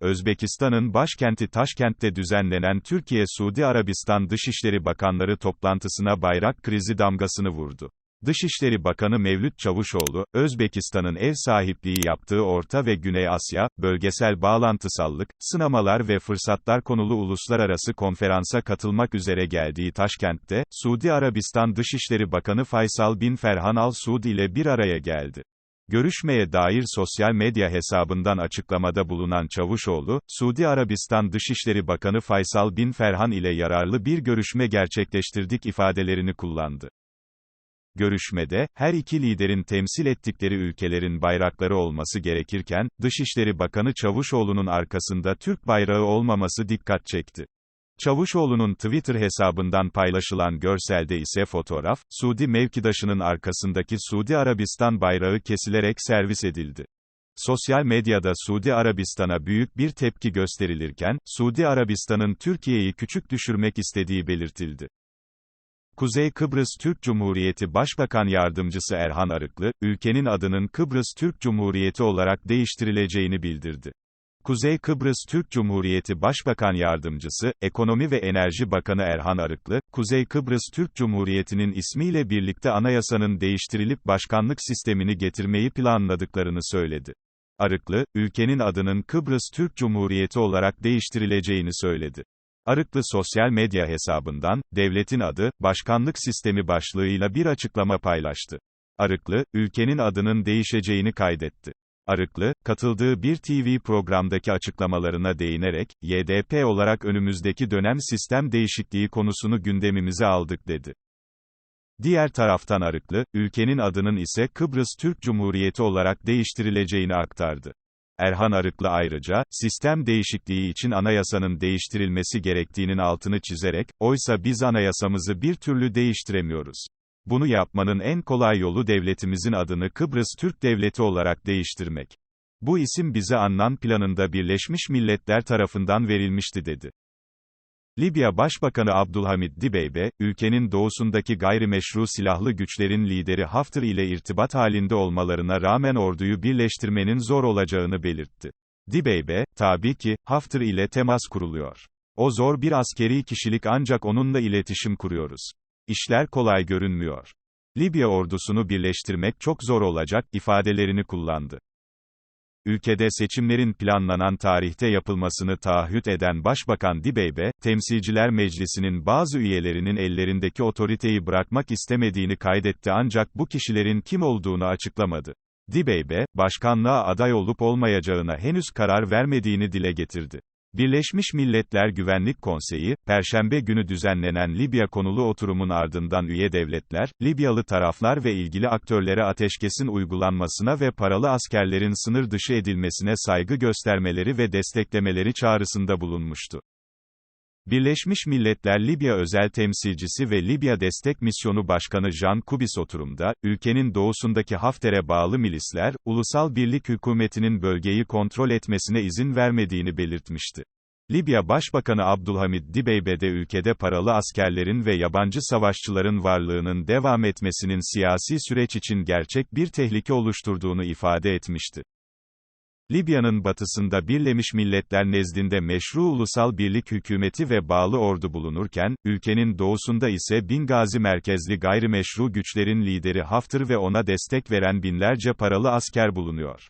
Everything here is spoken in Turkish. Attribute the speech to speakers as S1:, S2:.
S1: Özbekistan'ın başkenti Taşkent'te düzenlenen Türkiye-Suudi Arabistan Dışişleri Bakanları toplantısına bayrak krizi damgasını vurdu. Dışişleri Bakanı Mevlüt Çavuşoğlu, Özbekistan'ın ev sahipliği yaptığı Orta ve Güney Asya, bölgesel bağlantısallık, sınamalar ve fırsatlar konulu uluslararası konferansa katılmak üzere geldiği Taşkent'te, Suudi Arabistan Dışişleri Bakanı Faysal bin Ferhan Al Suud ile bir araya geldi. Görüşmeye dair sosyal medya hesabından açıklamada bulunan Çavuşoğlu, Suudi Arabistan Dışişleri Bakanı Faysal bin Ferhan ile yararlı bir görüşme gerçekleştirdik ifadelerini kullandı. Görüşmede, her iki liderin temsil ettikleri ülkelerin bayrakları olması gerekirken, Dışişleri Bakanı Çavuşoğlu'nun arkasında Türk bayrağı olmaması dikkat çekti. Çavuşoğlu'nun Twitter hesabından paylaşılan görselde ise fotoğraf, Suudi mevkidaşının arkasındaki Suudi Arabistan bayrağı kesilerek servis edildi. Sosyal medyada Suudi Arabistan'a büyük bir tepki gösterilirken, Suudi Arabistan'ın Türkiye'yi küçük düşürmek istediği belirtildi. Kuzey Kıbrıs Türk Cumhuriyeti Başbakan Yardımcısı Erhan Arıklı, ülkenin adının Kıbrıs Türk Cumhuriyeti olarak değiştirileceğini bildirdi. Kuzey Kıbrıs Türk Cumhuriyeti Başbakan Yardımcısı, Ekonomi ve Enerji Bakanı Erhan Arıklı, Kuzey Kıbrıs Türk Cumhuriyeti'nin ismiyle birlikte anayasanın değiştirilip başkanlık sistemini getirmeyi planladıklarını söyledi. Arıklı, ülkenin adının Kıbrıs Türk Cumhuriyeti olarak değiştirileceğini söyledi. Arıklı sosyal medya hesabından, devletin adı, başkanlık sistemi başlığıyla bir açıklama paylaştı. Arıklı, ülkenin adının değişeceğini kaydetti. Arıklı, katıldığı bir TV programdaki açıklamalarına değinerek, YDP olarak önümüzdeki dönem sistem değişikliği konusunu gündemimize aldık dedi. Diğer taraftan Arıklı, ülkenin adının ise Kıbrıs Türk Cumhuriyeti olarak değiştirileceğini aktardı. Erhan Arıklı ayrıca, sistem değişikliği için anayasanın değiştirilmesi gerektiğinin altını çizerek, oysa biz anayasamızı bir türlü değiştiremiyoruz. Bunu yapmanın en kolay yolu devletimizin adını Kıbrıs Türk Devleti olarak değiştirmek. Bu isim bize Annan planında Birleşmiş Milletler tarafından verilmişti dedi. Libya Başbakanı Abdülhamid Dibeybe, ülkenin doğusundaki gayrimeşru silahlı güçlerin lideri Hafter ile irtibat halinde olmalarına rağmen orduyu birleştirmenin zor olacağını belirtti. Dibeybe, tabii ki, Hafter ile temas kuruluyor. O zor bir askeri kişilik ancak onunla iletişim kuruyoruz. İşler kolay görünmüyor. Libya ordusunu birleştirmek çok zor olacak, ifadelerini kullandı. Ülkede seçimlerin planlanan tarihte yapılmasını taahhüt eden Başbakan Dibeybe, Temsilciler Meclisi'nin bazı üyelerinin ellerindeki otoriteyi bırakmak istemediğini kaydetti ancak bu kişilerin kim olduğunu açıklamadı. Dibeybe, başkanlığa aday olup olmayacağına henüz karar vermediğini dile getirdi. Birleşmiş Milletler Güvenlik Konseyi, Perşembe günü düzenlenen Libya konulu oturumun ardından üye devletler, Libyalı taraflar ve ilgili aktörlere ateşkesin uygulanmasına ve paralı askerlerin sınır dışı edilmesine saygı göstermeleri ve desteklemeleri çağrısında bulunmuştu. Birleşmiş Milletler Libya özel temsilcisi ve Libya Destek Misyonu Başkanı Jean Kubis oturumda, ülkenin doğusundaki Hafter'e bağlı milisler, Ulusal Birlik Hükümeti'nin bölgeyi kontrol etmesine izin vermediğini belirtmişti. Libya Başbakanı Abdülhamid Dibeybe de ülkede paralı askerlerin ve yabancı savaşçıların varlığının devam etmesinin siyasi süreç için gerçek bir tehlike oluşturduğunu ifade etmişti. Libya'nın batısında Birlemiş Milletler nezdinde meşru ulusal birlik hükümeti ve bağlı ordu bulunurken, ülkenin doğusunda ise Bingazi merkezli gayrimeşru güçlerin lideri Hafter ve ona destek veren binlerce paralı asker bulunuyor.